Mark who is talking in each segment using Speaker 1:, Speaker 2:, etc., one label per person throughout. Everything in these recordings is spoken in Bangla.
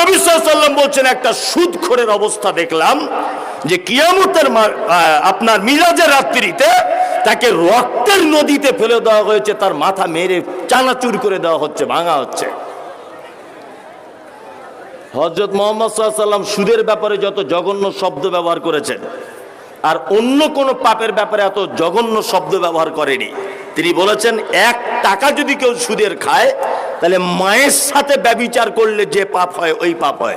Speaker 1: নবী সাল্লাম বলছেন, একটা সুদখোরের অবস্থা দেখলাম যে কিয়ামতের আপনার মিরাজের রাত্রিতে তাকে রক্তের নদীতে ফেলে দেওয়া হয়েছে, তার মাথা মেরে চানাচুর করে দেওয়া হচ্ছে, ভাঙা হচ্ছে। হজরত মোহাম্মদ সাল্লাম সুদের ব্যাপারে যত জঘন্য শব্দ ব্যবহার করেছেন, আর অন্য কোনো পাপের ব্যাপারে এত জঘন্য শব্দ ব্যবহার করেনি। তিনি বলেছেন, এক টাকা যদি কেউ সুদের খায় তাহলে মায়ের সাথে ব্যবিচার করলে যে পাপ হয়, ওই পাপ হয়।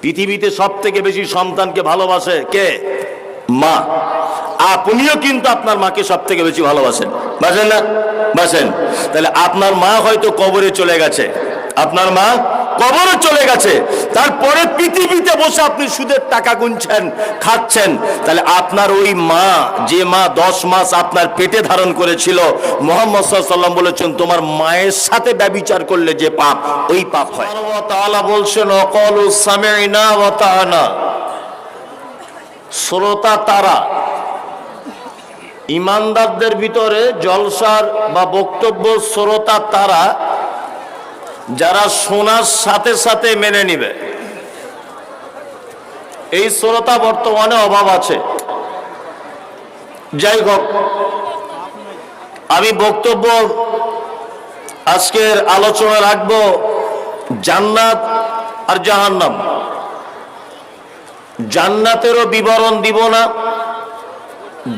Speaker 1: পৃথিবীতে সব থেকে বেশি সন্তানকে ভালোবাসে কে? মা। আপনিও কিন্তু আপনার মাকে সব থেকে বেশি ভালোবাসেন। বাসেন না? বাসেন। তাহলে আপনার মা হয়তো কবরে চলে গেছে। আপনার মা কবরে চলে গেছে। তারপরে পৃথিবীতে বসে আপনি সুদের টাকা গুনছেন, খাচ্ছেন। তাহলে আপনার ওই মা, যে মা দশ মাস আপনার পেটে ধারণ করেছিল, মোহাম্মদ সাল্লাম বলেছেন, তোমার মায়ের সাথে ব্যবিচার করলে যে পাপ, ওই পাপ হয়। বলছেন অকলু সামিনা শ্রোতা তারা, ইমানদারদের ভিতরে জলসার বা বক্তব্য শ্রোতা তারা যারা শোনার সাথে সাথে মেনে নিবে। এই শ্রোতা বর্তমানে অভাব আছে। যাই হোক, আমি বক্তব্য আজকের আলোচনা রাখব জান্নাত আর জাহান্নাম। জান্নাতেরও বিবরণ দিব না,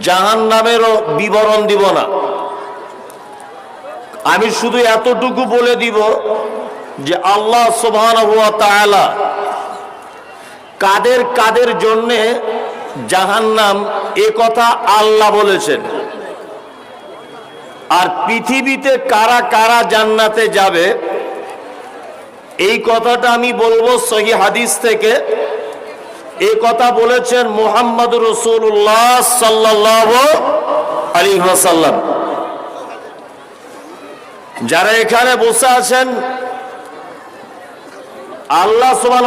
Speaker 1: জাহান্নামেরও বিবরণ দিব না। আমি শুধু এতটুকু বলে দিব যে আল্লাহ সুবহান কাদের কাদের জন্যে জাহান্নাম এ কথা আল্লাহ বলেছেন। আর পৃথিবীতে কারা কারা জান্নাতে যাবে, এই কথাটা আমি বলব সহি হাদিস থেকে। এ কথা বলেছেন মোহাম্মদ রসুল্লাহ সাল্লাহ আলী হাসাল্লাম যারা এখানে বসে আছেন, আল্লাহ সুবান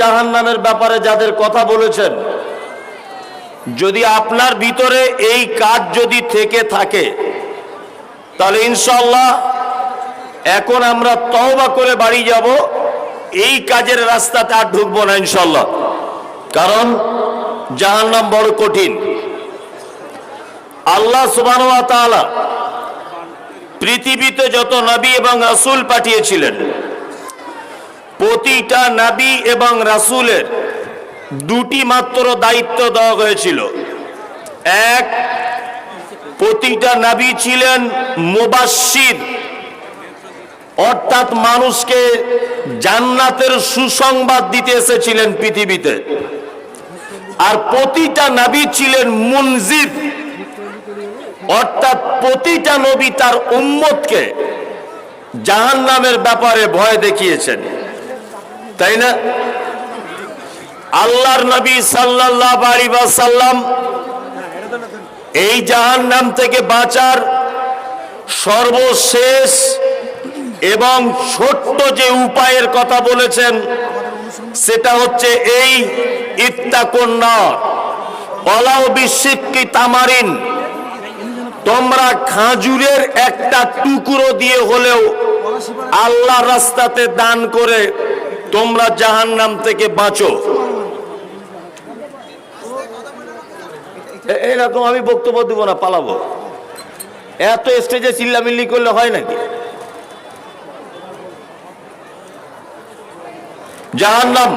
Speaker 1: জাহান নামের ব্যাপারে যাদের কথা বলেছেন, যদি আপনার ভিতরে এই কাজ যদি থেকে থাকে, তাহলে ইনশাল্লাহ এখন আমরা তওবা করে বাড়ি যাব, এই কাজের রাস্তাতে আর ঢুকবো না ইনশাল্লাহ কারণ জাহান্নাম বড় কঠিন। আল্লাহ সুবাহ পৃথিবীতে যত নবী এবং রাসূল পাঠিয়েছিলেন, প্রতিটা নবী এবং রাসূলের দুটি মাত্র দায়িত্ব দেওয়া হয়েছিল। এক, প্রতিটা নবী ছিলেন মুবাশশির। অর্থাৎ মানুষকে জান্নাতের সুসংবাদ দিতে এসেছিলেন পৃথিবীতে। আর প্রতিটা নবী ছিলেন মুনজির। অর্থাৎ প্রতিটা নবী তার উম্মতকে জাহান নামের ব্যাপারে ভয় দেখিয়েছেন। তাই না? আল্লাহর নবী সাল্লাল্লাহু আলাইহি ওয়াসাল্লাম এই জাহান নাম থেকে বাঁচার সর্বশেষ এবং ছোট্ট যে উপায়ের কথা বলেছেন, সেটা হচ্ছে এই ইত্তাকুন্না অলাও বিশিক্ষি তামারিন। তোমরা খাজুরের একটা টুকরো দিয়ে হলেও আল্লাহ রাস্তাতে দান করে তোমরা জাহান্নাম থেকে বাঁচো। এরকম আমি বক্তব্য দিব না, পালাবো। এত স্টেজে চিল্লামিল্লি করলে হয় নাকি? জাহান্নাম,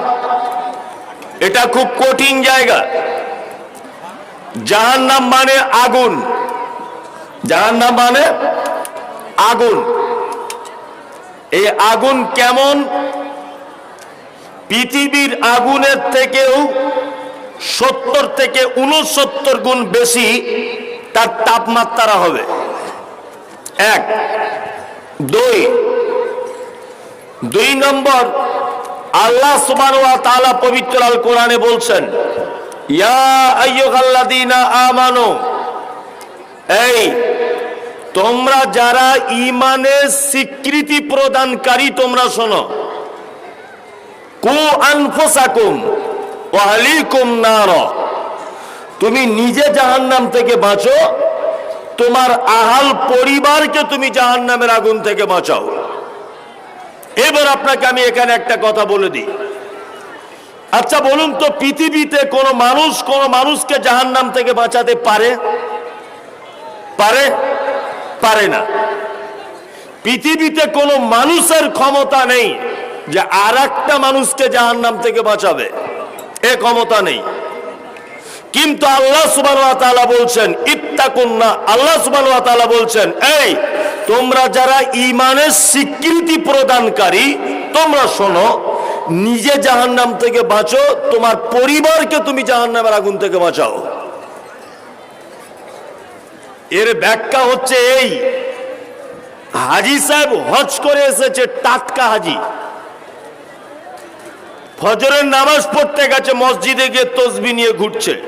Speaker 1: এটা খুব কঠিন জায়গা। জাহান্নাম মানে আগুন। জাহান্নাম মানে আগুন। এই আগুন কেমন? পৃথিবীর আগুনের থেকেও সত্তর থেকে উনসত্তর গুণ বেশি তার তাপমাত্রা হবে। এক। দুই। দুই নম্বর, আল্লাহ তাআলা পবিত্র আল কোরআনে বলছেন, ইয়া আমানু এই, তোমরা যারা ইমানের স্বীকৃতি প্রদানকারী, তোমরা শোনো। কু আনফুসাকুম ওয়া আহলিকুম নার। তুমি নিজে জাহান্নাম থেকে বাঁচো, তোমার আহাল পরিবারকে তুমি জাহান্নামের আগুন থেকে বাঁচাও। এবার আপনাকে আমি এখানে একটা কথা বলে দিই। আচ্ছা বলুন তো, পৃথিবীতে কোনো মানুষ কোন মানুষকে জাহান্নাম থেকে বাঁচাতে পারে? পারে? পারে না। পৃথিবীতে কোনো মানুষের ক্ষমতা নেই যে আর একটা মানুষকে জাহান্নাম থেকে বাঁচাবে। এ ক্ষমতা নেই। কিন্তু আল্লাহ সুবাহ বলছেন, ইত্তাকুন্না। আল্লাহ সুবাহ বলছেন, এই, তোমরা যারা ইমানের স্বীকৃতি প্রদানকারী, তোমরা শোনো, নিজে জাহান্নাম থেকে বাঁচো, তোমার পরিবারকে তুমি জাহান্নামের আগুন থেকে বাঁচাও। এর ব্যাখ্যা হচ্ছে এই। হাজি সাহেব হজ করে এসেছে টাটকা হাজি। ফজরের নামাজ পড়তে গেছে, মসজিদে গিয়ে তসবি নিয়ে ঘুরছে।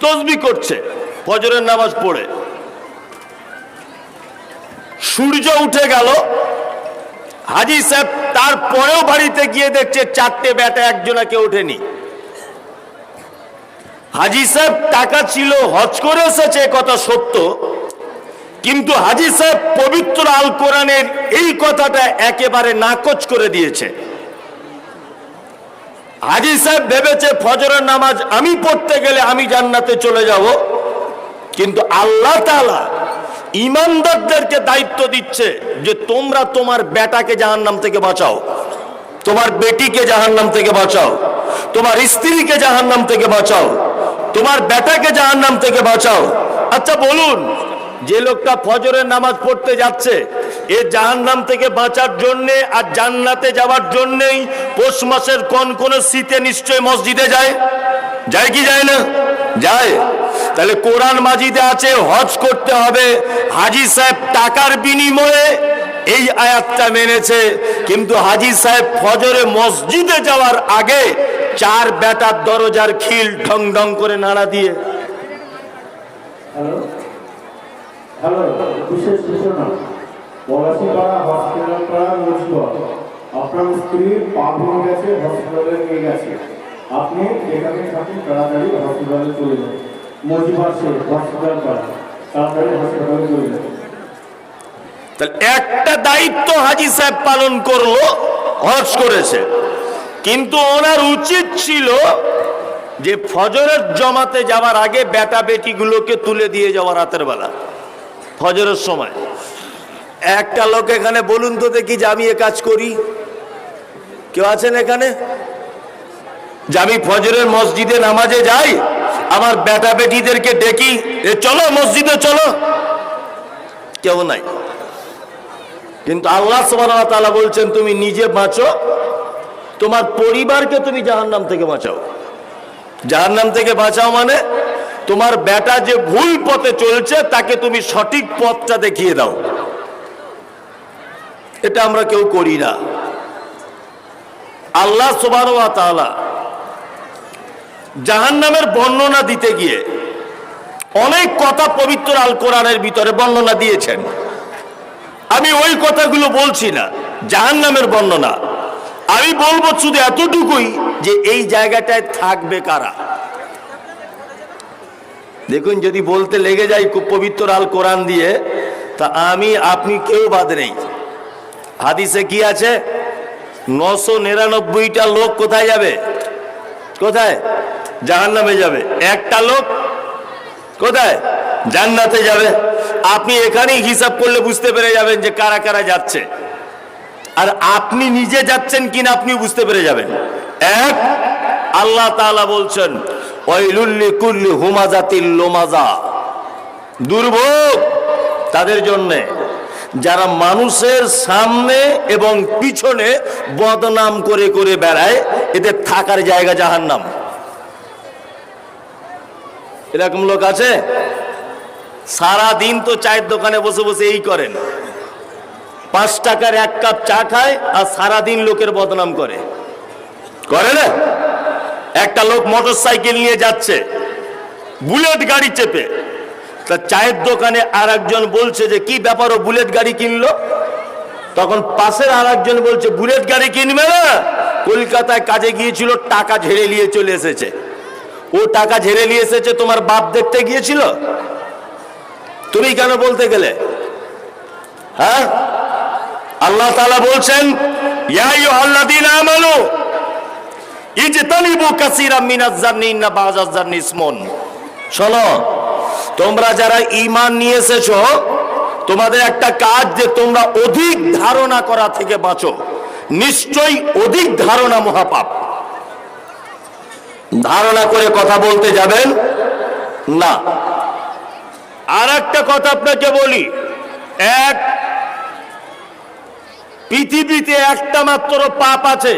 Speaker 1: তসবি করছে, ফজরের নামাজ পড়ে। সূর্য উঠে গেল। হাজি সাহেব তারপরেও বাড়িতে গিয়ে দেখছে চারটে বেটা একজনাকে ওঠেনি। হাজি সাহেব টাকা ছিল, হজ করে এসেছে কথা সত্য। কিন্তু হাজি সাহেব পবিত্র আল কোরআনের এই কথাটা একেবারে নাকচ করে দিয়েছে। হাজি সাহেব ভেবেছে, ফজরের নামাজ আমি পড়তে গেলে আমি জান্নাতে চলে যাব, কিন্তু আল্লাহ তাআলা ইমানদারদেরকে দায়িত্ব দিচ্ছে যে তোমরা তোমার বেটাকে জাহান্নাম থেকে বাঁচাও, তোমার বেটিকে জাহান্নাম থেকে বাঁচাও, তোমার স্ত্রীকে জাহান্নাম থেকে বাঁচাও। তোমার বেটাকে জাহান্নাম থেকে বাঁচাও। আচ্ছা বলুন। যে লোকটা ফজরের নামাজ পড়তে যাচ্ছে এ জাহান্নাম থেকে বাঁচার জন্য আর জান্নাতে যাওয়ার জন্যই পৌষ মাসের কোন কোন শীতে নিশ্চয় মসজিদে যায়? যায় কি যায় না? যায়। তাহলে কোরআন মাজিদে আছে হজ করতে হবে। হাজি সাহেব টাকার বিনিময়ে এই আয়াতটা মেনেছে। কিন্তু হাজি সাহেব ফজরে মসজিদে যাওয়ার আগে চার বেটার দরজার খিল ঢং ঢং করে নাড়া দিয়ে।
Speaker 2: হ্যালো? হ্যালো বিশেষ সূচনা পলাশিপাড়া হসপিটাল পাড়া মুজগর আপনার স্ত্রীর পা ভেঙে গেছে হসপিটালে নিয়ে গেছে। আপনি যেখানে থাকেন তাড়াতাড়ি হসপিটালে চলে যান। মজিবার সে হসপিটাল পাড়া তাড়াতাড়ি হসপিটালে চলে যান।
Speaker 1: একটা দায়িত্ব হাজি সাহেব পালন করল হজ করেছে। কিন্তু ওনার উচিত ছিল যে ফজরের জমাতে যাওয়ার আগে বেটা বেটিগুলোকে তুলে দিয়ে যাওয়া রাতের বেলা, ফজরের সময়। একটা লোক এখানে, বলুন তো দেখি যে আমি এ কাজ করি। কেউ আছেন এখানে? যে আমি ফজরের মসজিদে নামাজে যাই, আমার বেটা বেটিদেরকে ডেকি এ চলো মসজিদে, চলো। কেউ নাই। কিন্তু আল্লাহ তাআলা বলছেন, তুমি নিজে বাঁচো তোমার পরিবারকে তুমি জাহান্নাম থেকে বাঁচাও। জাহান্নাম থেকে বাঁচাও মানে তোমার বেটা যে ভুল পথে চলছে, তাকে তুমি সঠিক পথটা দেখিয়ে দাও। এটা আমরা কেউ করি না। আল্লাহ সুবহানাহু ওয়া তাআলা জাহান্নামের বর্ণনা দিতে গিয়ে অনেক কথা পবিত্র আল কোরআনের ভিতরে বর্ণনা দিয়েছেন। আমি ওই কথাগুলো বলছি না জাহান নামের বর্ণনা। আমি বলব শুধু এতটুকুই যে এই জায়গাটায় থাকবে কারা? দেখুন, যদি বলতে লেগে যাই খুব পবিত্র আল কোরআন দিয়ে, তা আমি, আপনি কেউ বাদ নেই। হাদিসে কি আছে? নশো নিরানব্বইটা লোক কোথায় যাবে? কোথায়? জাহান নামে যাবে। একটা লোক কোথায়? জান্নাতে যাবে। আপনি এখানেই হিসাব করলে বুঝতে পেরে যাবেন যে কারা কারা যাচ্ছে। আর আপনি নিজে যাচ্ছেন কিনা আপনি বুঝতে পেরে যাবেন। এক, আল্লাহ তাআলা বলছেন ওয়াইলুল্লি কুল্লি হুমাজাতিল লোমাজা। দুর্ভোগ তাদের জন্যে। যারা মানুষের সামনে এবং পিছনে বদনাম করে করে বেড়ায়, এদের থাকার জায়গা জাহান্নাম। এরকম লোক আছে? সারা দিন তো চায়ের দোকানে বসে বসে এই করেন। পাঁচ টাকার এক কাপ চা খায় আর সারাদিন লোকের বদনাম করে। করে না? একটা লোক মোটর সাইকেল নিয়ে যাচ্ছে, বুলেট গাড়ি চেপে। তা চায়ের দোকানে আর একজন বলছে যে, কি ব্যাপার ও বুলেট গাড়ি কিনলো? তখন পাশের আর একজন বলছে, বুলেট গাড়ি কিনবে না? কলকাতায় কাজে গিয়েছিল, টাকা ঝেড়ে নিয়ে চলে এসেছে। ও টাকা ঝেড়ে নিয়ে এসেছে, তোমার বাপ দেখতে গিয়েছিল? তুমি কেন বলতে গেলে? হ্যাঁ? আল্লাহ তাআলা বলছেন তোমরা যারা ঈমান নিয়ে এসেছ, তোমাদের একটা কাজ যে তোমরা অধিক ধারণা করা থেকে বাঁচো। নিশ্চয়ই অধিক ধারণা মহাপাপ। ধারণা করে কথা বলতে যাবেন? না। আর একটা কথা আপনাকে বলি। এক পৃথিবীতে একটা মাত্র পাপ আছে।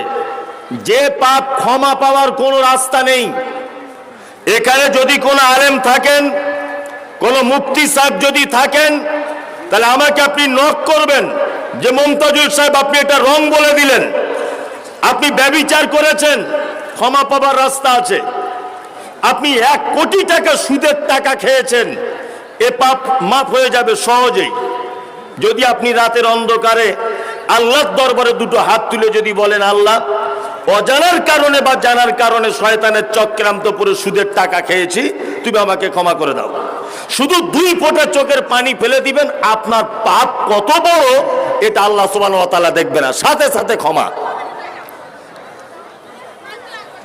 Speaker 1: যে পাপ ক্ষমা পাওয়ার কোনো রাস্তা নেই। এখানে যদি কোনো আলেম থাকেন, কোনো মুক্তি সাহেব যদি থাকেন, তাহলে আমাকে আপনি নক করবেন যে মমতাজুল সাহেব, আপনি এটা রং বলে দিলেন। আপনি ব্যবিচার করেছেন, ক্ষমা পাবার রাস্তা আছে। আপনি এক কোটি টাকা সুদের টাকা খেয়েছেন, এ পাপ মাফ হয়ে যাবে সহজেই। যদি আপনি রাতের অন্ধকারে আল্লাহর দরবারে দুটো হাত তুলে যদি বলেন, আল্লাহ, অজানার কারণে বা জানার কারণে শয়তানের চক্রান্ত পরে সুদের টাকা খেয়েছি, তুমি আমাকে ক্ষমা করে দাও। শুধু দুই ফোঁটা চোখের পানি ফেলে দিবেন, আপনার পাপ কত বড়, এটা আল্লাহ সুবহানাহু ওয়া তাআলা দেখবে না। সাথে সাথে ক্ষমা।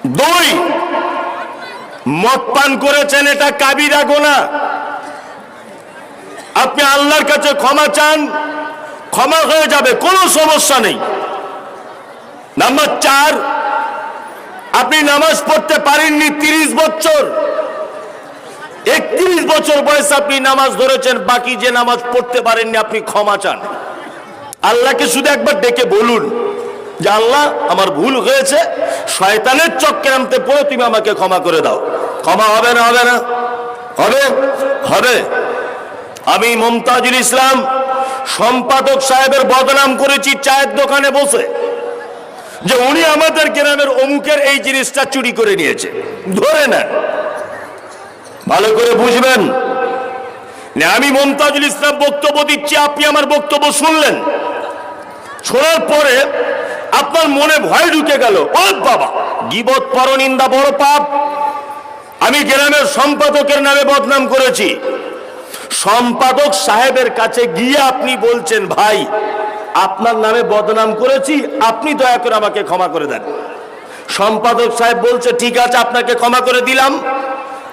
Speaker 1: দুই, মদ পান করেছেন, এটা কাবিরা গোনা। আপনি আল্লাহর কাছে ক্ষমা চান ক্ষমা হয়ে যাবে, কোনো সমস্যা নেই। নাম্বার চার, আপনি নামাজ পড়তে পারেননি তিরিশ বছর। একত্রিশ বছর বয়সে আপনি নামাজ ধরেছেন, বাকি যে নামাজ পড়তে পারেননি আপনি ক্ষমা চান। আল্লাহকে শুধু একবার ডেকে বলুন যে, আল্লাহ, আমার ভুল হয়েছে, শয়তানের চক্রান্তে পড়ে তুমি আমাকে ক্ষমা করে দাও। ক্ষমা হবে না হবে না? হবে? হবে। আমি মমতাজুল ইসলাম সম্পাদক সাহেবের বদনাম করেছি, চায়ের দোকানে বসে। যে উনি আমাদের গ্রামের অমুকের এই জিনিসটা চুরি করে নিয়েছে। ধরে নেন। ভালো করে বুঝবেন। আমি মমতাজুল ইসলাম বক্তব্য দিচ্ছি, আপনি আমার বক্তব্য শুনলেন। শোনার পরে আপনার মনে ভয় ঢুকে গেল বাবা, গিবত পরনিন্দা বড় পাপ। আমি গ্রামের সম্পাদকের নামে বদনাম করেছি। সম্পাদক সাহেবের কাছে গিয়ে আপনি বলছেন, ভাই, আপনার নামে বদনাম করেছি, আপনি দয়া করে আমাকে ক্ষমা করে দেন। সম্পাদক সাহেব বলছে, ঠিক আছে, আপনাকে ক্ষমা করে দিলাম।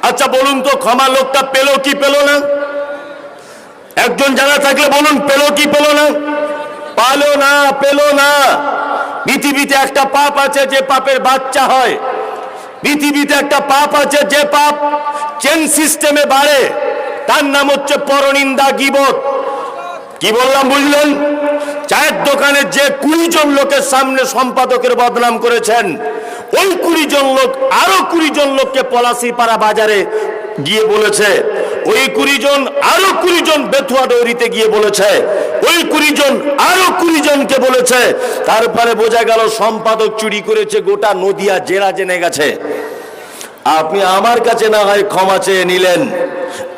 Speaker 1: আচ্ছা বলুন তো, ক্ষমা লোকটা পেল কি পেল না? একজন জানা থাকলে বলুন, পেল কি পেল না? পালো না, পেল না। পৃথিবীতে একটা পাপ আছে, যে পাপের বাচ্চা হয়। পৃথিবীতে একটা পাপ আছে, যে পাপ চেন সিস্টেমে বাড়ে। তার নাম হচ্ছে পরনিন্দা গিবত। কি বললাম বুঝলেন? চায়ের দোকানে যে কুড়ি জন লোকের সামনে সম্পাদকের বদনাম করেছেন, ওই কুড়ি জন লোক আরও কুড়ি জন লোককে পলাশিপাড়া বাজারে গিয়ে বলেছে, ওই কুড়ি জন আরও কুড়ি জন বেথুয়া ডৌরিতে গিয়ে বলেছে, ওই কুড়ি জন আরও কুড়ি জনকে বলেছে। তারপরে বোঝা গেল সম্পাদক চুরি করেছে, গোটা নদিয়া জেলা জেনে গেছে। আপনি আমার কাছে না হয় ক্ষমা চেয়ে নিলেন।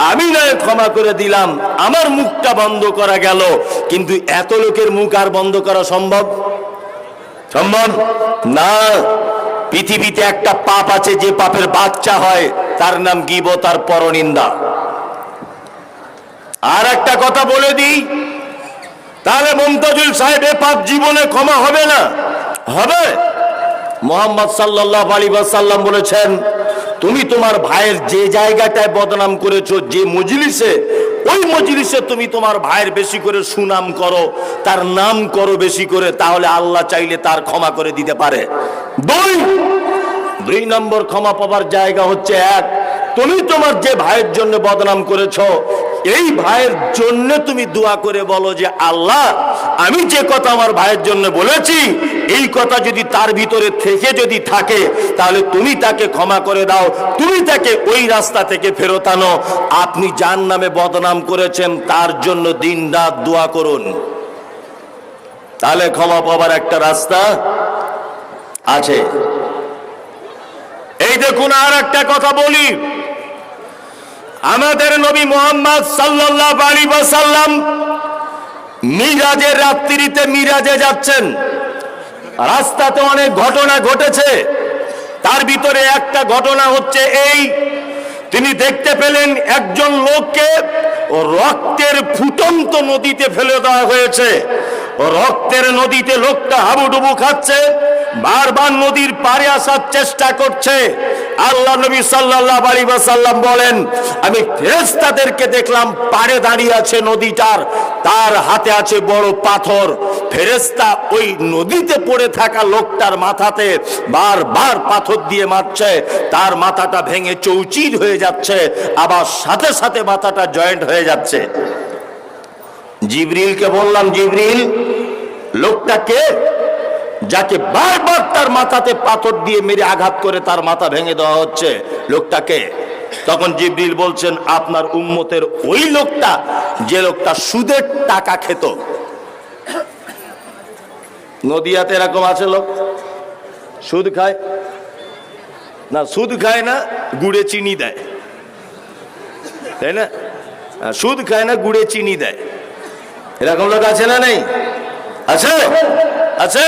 Speaker 1: আমি নয় ক্ষমা করে দিলাম, আমার মুখটা বন্ধ করা গেল। কিন্তু এত লোকের মুখ আর বন্ধ করা সম্ভব? সম্ভব? না। পৃথিবীতে একটা পাপ আছে, যে পাপের বাচ্চা হয়, তার নাম গিবত তার পরনিন্দা। আর একটা কথা বলে দিই, তাহলে মমতাজুল সাহেব এ পাপ জীবনে ক্ষমা হবে না? হবে? মোহাম্মদ সাল্লাহ আলী সাল্লাম বলেছেন তুমি তোমার ভাইয়ের যে জায়গাটায় বদনাম করেছ, যে মজলিসে, ওই মজলিসে তুমি তোমার ভাইয়ের বেশি করে সুনাম করো, তার নাম করো বেশি করে, তাহলে আল্লাহ চাইলে তার ক্ষমা করে দিতে পারে। দুই দুই নম্বর ক্ষমা পাবার জায়গা হচ্ছে এক, তুমি তোমার যে ভাইয়ের জন্য বদনাম করেছ এই ভাইয়ের জন্য তুমি দোয়া করে বলো যে, আল্লাহ, আমি যে কথা আমার ভাইয়ের জন্য বলেছি, এই কথা যদি তার ভিতরে থেকে যদি থাকে, তাহলে তুমি তাকে ক্ষমা করে দাও, তুমি তাকে ওই রাস্তা থেকে ফেরত আনো। আপনি যার নামে বদনাম করেছেন, তার জন্য দিন রাত দোয়া করুন। তাহলে ক্ষমা পাবার একটা রাস্তা আছে। এই দেখুন আর একটা কথা বলি। আমাদের নবী মোহাম্মদ সাল্লাল্লাহু আলাইহি ওয়াসাল্লাম মিরাজের রাত্রিতে মিরাজে যাচ্ছেন। রাস্তাতে অনেক ঘটনা ঘটেছে। তার ভিতরে একটা ঘটনা হচ্ছে এই, তিনি দেখতে পেলেন একজন লোককে রক্তের ফুটন্ত নদীতে ফেলে দেওয়া হয়েছে। রক্তের নদীতে লোকটা হাবুডুবু খাচ্ছে, বারবার নদীর পারে আসার চেষ্টা করছে। আল্লাহ নবী সাল্লাল্লাহু আলাইহি ওয়াসাল্লাম বলেন, আমি ফেরেশতাদেরকে দেখলাম পারে দাঁড়িয়ে আছে নদীটার, তার হাতে আছে বড় পাথর। ফেরেশতা ওই নদীতে পড়ে থাকা লোকটার মাথাতে বারবার পাথর দিয়ে মারছে, তার মাথাটা ভেঙে চৌচির হয়ে যাচ্ছে, আবার সাথে সাথে মাথাটা জয়েন্ট হয়ে যাচ্ছে। জিবরিলকে বললাম, জিবরিল লোকটাকে যাকে বারবার তার মাথাতে পাথর দিয়ে মেরে আঘাত করে তার মাথা ভেঙে দেওয়া হচ্ছে, লোকটাকে। তখন জিবরিল বলছেন, আপনার উম্মতের ওই লোকটা, যে লোকটা সুদের টাকা খেত। নদিয়াতে এরকম আছে লোক? সুদ খায়? না, সুদ খায় না, গুড়ে চিনি দেয়। তাই না? সুদ খায় না, গুড়ে চিনি দেয়। এরকম লোক আছে না নেই? আছে? আছে?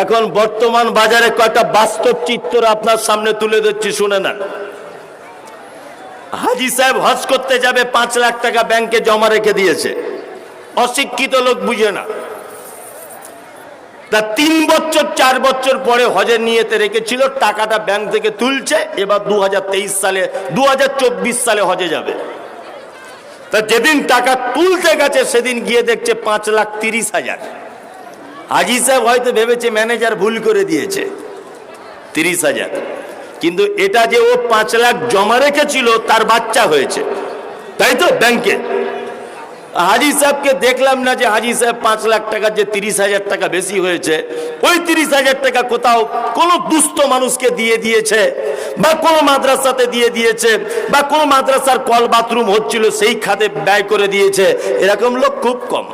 Speaker 1: এখন বর্তমান বাজারে কয়টা বাস্তব চিত্র আপনার সামনে তুলে দিচ্ছি শুনে না হাজি সাহেব হজ করতে যাবে, পাঁচ লাখ টাকা ব্যাংকে জমা রেখে দিয়েছে। অশিক্ষিত লোক বুঝে না। তা তিন বছর, চার বছর পরে হজের নিয়েতে রেখেছিল, টাকাটা ব্যাংক থেকে তুলছে, এবার দু হাজার তেইশ সালে দু হাজার চব্বিশ সালে হজে যাবে। তা যেদিন টাকা তুলতে গেছে, সেদিন গিয়ে দেখছে পাঁচ লাখ তিরিশ হাজার। হাজি সাহেব হয়তো ভেবেছে ম্যানেজার ভুল করে দিয়েছে। তিরিশ হাজার। কিন্তু এটা যে ও পাঁচ লাখ জমা রেখেছিল, তার বাচ্চা হয়েছে। তাই তো? ব্যাংকে হাজি সাহেবকে দেখলাম না যে হাজি সাহেব পাঁচ লাখ টাকা যে তিরিশ হাজার টাকা বেশি হয়েছে, ওই তিরিশ হাজার টাকা কোথাও কোনো দুস্থ মানুষকে দিয়ে দিয়েছে, বা কোনো মাদ্রাসাতে দিয়ে দিয়েছে, বা কোনো মাদ্রাসার কল বাথরুম হচ্ছিল, সেই খাতে ব্যয় করে দিয়েছে। এরকম লোক খুব কম।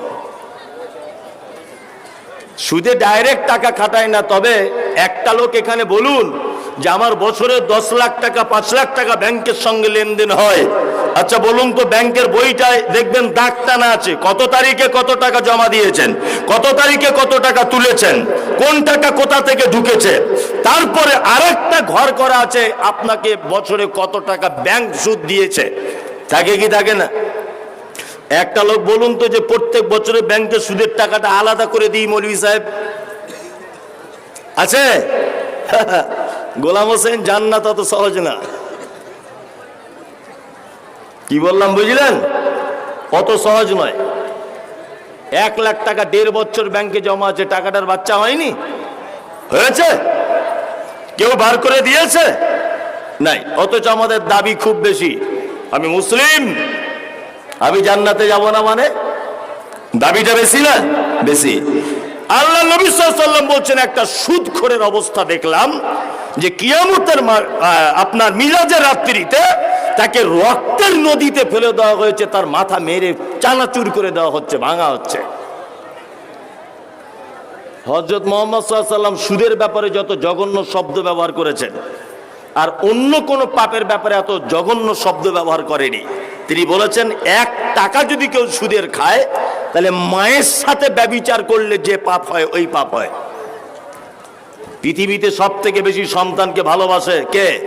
Speaker 1: সুদে ডাইরেক্ট টাকা খাটায় না, তবে একটা লোক এখানে বলুন যে আমার বছরে দশ লাখ টাকা, পাঁচ লাখ টাকা ব্যাংকের সঙ্গে লেনদেন হয়। আচ্ছা বলুন তো ব্যাংকের বইটায় দেখবেন দাগ টানা আছে। কত তারিখে কত টাকা জমা দিয়েছেন? কত তারিখে কত টাকা তুলেছেন? কোন টাকা কোথা থেকে ঢুকেছে? তারপরে আরেকটা ঘর করা আছে, আপনাকে বছরে কত টাকা ব্যাংক সুদ দিয়েছে। থাকে কি থাকে না? একটা লোক বলুন তো যে প্রত্যেক বছরে ব্যাংকে সুদের টাকাটা আলাদা করে দিই মৌলভী সাহেব। আছে? গোলাম হোসেন জান্নাত অত সহজ না। কি বললাম, বুঝলেন? অত সহজ নয়। এক লাখ টাকা দেড় বছর ব্যাংকে জমা আছে, টাকাটার বাচ্চা হয়নি? হয়েছে? কেউ বার করে দিয়েছে? নাই। অথচ আমাদের দাবি খুব বেশি। আমি মুসলিম। আমি জান্নাতে যাব না মানে? দাবিটা বেশি না? বেশি। আল্লাহ নবী সাল্লাম বলছেন, একটা সুদখোরের অবস্থা দেখলাম যে কিয়ামতের আপনার মিরাজের রাত্রিতে তাকে রক্তের নদীতে ফেলে দেওয়া হয়েছে, তার মাথা মেরে চানাচুর করে দেওয়া হচ্ছে, ভাঙা হচ্ছে। হজরত মোহাম্মদ সাল্লাম সুদের ব্যাপারে যত জঘন্য শব্দ ব্যবহার করেছেন আর অন্য কোনো পাপের ব্যাপারে এত জঘন্য শব্দ ব্যবহার করেনি। তিনি বলেছেন, এক টাকা যদি কেউ সুদের খায়, তাহলে মায়ের সাথে ব্যবিচার করলে যে পাপ হয়, ওই পাপ হয়। পৃথিবীতে সব থেকে বেশি সন্তানকে ভালোবাসে কে?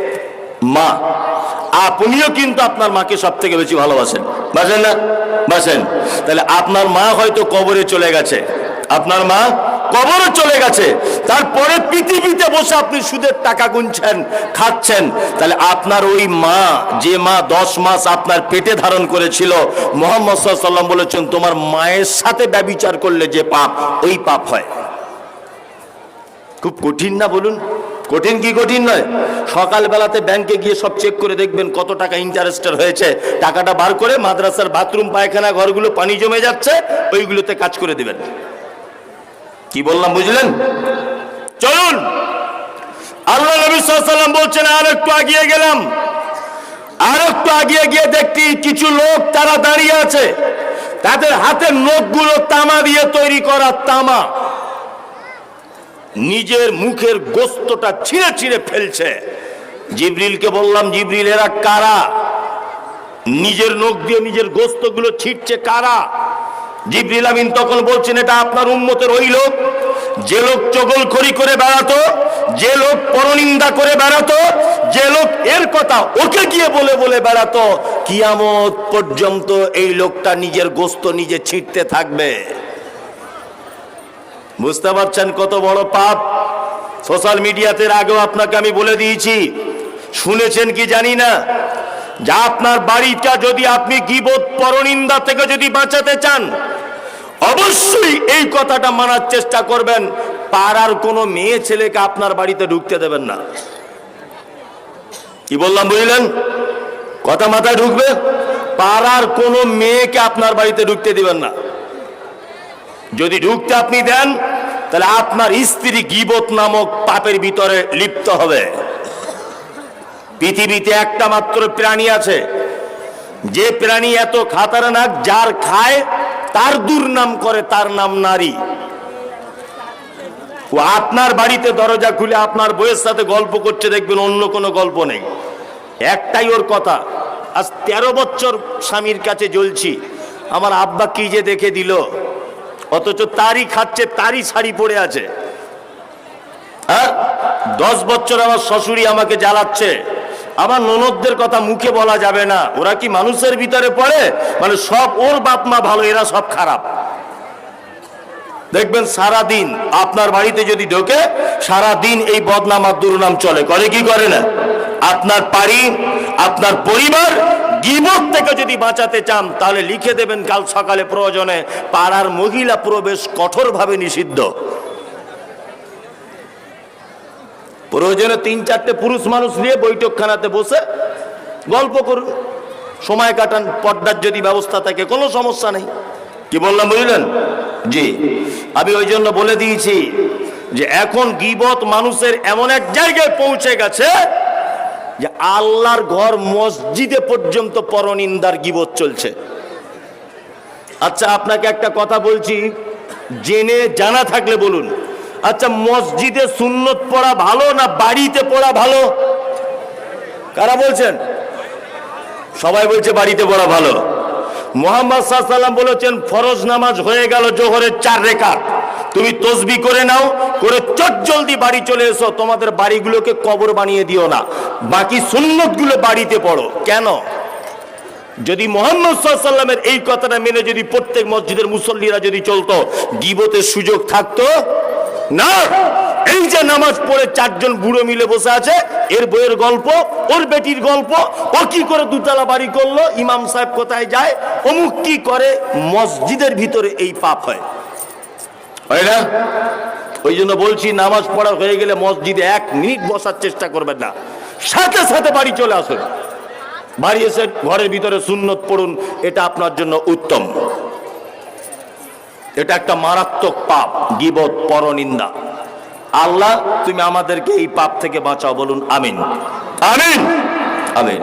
Speaker 1: মা। আপনিও কিন্তু আপনার মাকে সব থেকে বেশি ভালোবাসেন। বাসেন না? বাসেন। তাহলে আপনার মা হয়তো কবরে চলে গেছে। আপনার মা কবরে চলে গেছে। তারপরে পৃথিবীতে বসে আপনি সুদের টাকা গুনছেন, খাচ্ছেন। তাহলে আপনার ওই মা, যে মা দশ মাস আপনার পেটে ধারণ করেছিল, মোহাম্মদ সাল্লাম বলেছেন, তোমার মায়ের সাথে ব্যবিচার করলে যে পাপ, ওই পাপ হয়। খুব কঠিন না বলুন? কঠিন কি কঠিন নয়? সকালবেলাতে ব্যাংকে গিয়ে সব চেক করে দেখবেন কত টাকা ইন্টারেস্টের হয়েছে। টাকাটা বার করে মাদ্রাসার বাথরুম পায়খানা, ঘরগুলো পানি জমে যাচ্ছে, ওইগুলোতে কাজ করে দিবেন। কি বললাম বুঝলেন? চলুন। আল্লাহ নবী বলছেন, আর একটু আগিয়ে গেলাম। আর একটু আগিয়ে গিয়ে দেখতি কিছু লোক তারা দাঁড়িয়ে আছে। তাদের হাতের নখগুলো তামা দিয়ে তৈরি করা তামা। নিজের মুখের গোস্তটা ছিঁড়ে ছিঁড়ে ফেলছে। জিবরিলকে বললাম, জিবরিল, এরা কারা? নিজের নখ দিয়ে নিজের গোস্তগুলো ছিটছে কারা? জিবরিল আমিন তখন বলছেন, এটা আপনার উম্মতের ওই লোক। যে লোক চগলখড়ি করে বেড়াতো, যে লোক পরনিন্দা করে বেড়াতো, যে লোক এর কথা ওকে গিয়ে বলে বলে বেড়াতো, কিয়ামত পর্যন্ত এই লোকটা নিজের গোস্ত নিজে ছিটতে থাকবে। বুঝতে পারছেন কত বড় পাপ? সোশ্যাল মিডিয়াতে আগেও আপনাকে আমি বলে দিয়েছি। শুনেছেন কি জানি না? যা আপনার বাড়িটা যদি আপনি গিবত পরনিন্দা থেকে যদি বাঁচাতে চান, অবশ্যই এই কথাটা মানার চেষ্টা করবেন। পাড়ার কোনো মেয়ে ছেলেকে আপনার বাড়িতে ঢুকতে দেবেন না। কি বললাম, বুঝলেন? কথা মাথায় ঢুকবে? পাড়ার কোনো মেয়েকে আপনার বাড়িতে ঢুকতে দিবেন না। যদি ঢুকতে আপনি দেন, তাহলে আপনার স্ত্রী গিবত নামক পাপের ভিতরে লিপ্ত হবে। পৃথিবীতে একটা মাত্র প্রাণী আছে। যে প্রাণী এত খাতারনাক, যার খায়, তার দুর্নাম করে তার নাম নারী। ও আপনার বাড়িতে দরজা খুলে আপনার বইয়ের সাথে গল্প করছে, দেখবেন অন্য কোনো গল্প নেই। একটাই ওর কথা, আজ তেরো বছর স্বামীর কাছে জ্বলছি। আমার আব্বা কি যে দেখে দিল। অথচ তারই খাচ্ছে, তারই শাড়ি পরে আছে। হ্যাঁ? দশ বছর আমার শ্বশুরি আমাকে জ্বালাচ্ছে। আমার ননদদের কথা মুখে বলা যাবে না। ওরা কি মানুষের ভিতরে পড়ে? মানে সব ওর বাপ মা ভালো, এরা সব খারাপ। দেখবেন সারা দিন আপনার বাড়িতে যদি ঢোকে সারা দিন এই বদনাম আর দুর্নাম চলে। করে কি করে না? আপনার বাড়ি আপনার পরিবার, গিবত থেকে যদি বাঁচাতে চান, তাহলে লিখে দেবেন, কাল সকালে প্রয়োজনে পাড়ার মহিলা প্রবেশ কঠোরভাবে নিষিদ্ধ। প্রয়োজনে তিন, চারটে পুরুষ মানুষ নিয়ে বৈঠকখানাতে বসে গল্প করুন। সময় কাটান, পর্দার যদি ব্যবস্থা থাকে, কোনো সমস্যা নেই। কি বললাম, বুঝলেন? জি। আমি ওই জন্য বলে দিয়েছি যে এখন গিবত মানুষের এমন এক জায়গায় পৌঁছে গেছে যে আল্লাহর ঘর মসজিদে পর্যন্ত পরনিন্দার গিবত চলছে। আচ্ছা আপনাকে একটা কথা বলছি। জেনে জানা থাকলে বলুন। আচ্ছা মসজিদে সুন্নত পড়া ভালো না বাড়িতে পড়া ভালো? কারা বলছেন? সবাই বলছে বাড়িতে পড়া ভালো। মোহাম্মদ সাল্লাম বলেছেন, ফরজ নামাজ হয়ে গেল জোহরের চার রেখা তুমি তসবি করে নাও, করে চট জলদি বাড়ি চলে এসো। তোমাদের বাড়িগুলোকে কবর বানিয়ে দিও না। বাকি সুন্নতগুলো বাড়িতে পড়ো। কেন? যদি মোহাম্মদ সাল্লামের এই কথাটা মেনে যদি প্রত্যেক মসজিদের মুসল্লিরা যদি চলতো, গিবতের সুযোগ থাকতো না, এই যে নামাজ পড়ে চারজন বুড়ো মিলে বসে আছে, এর বইয়ের গল্প, ওর বেটির গল্প, ও কি করে দুতলা বাড়ি করল, ইমাম সাহেব কোথায় যায়, অমুক কি করে, মসজিদের ভিতরে এই পাপ হয়। হয় না? ওই জন্য বলছি, নামাজ পড়া হয়ে গেলে মসজিদে এক মিনিট বসার চেষ্টা করবেন না। সাথে সাথে বাড়ি চলে আসুন। বাড়ি এসে ঘরের ভিতরে সুন্নত পড়ুন, এটা আপনার জন্য উত্তম। এটা একটা মারাত্মক পাপ গিবত পরনিন্দা। আল্লাহ তুমি আমাদেরকে এই পাপ থেকে বাঁচাও বলুন আমিন। আমিন। আমিন।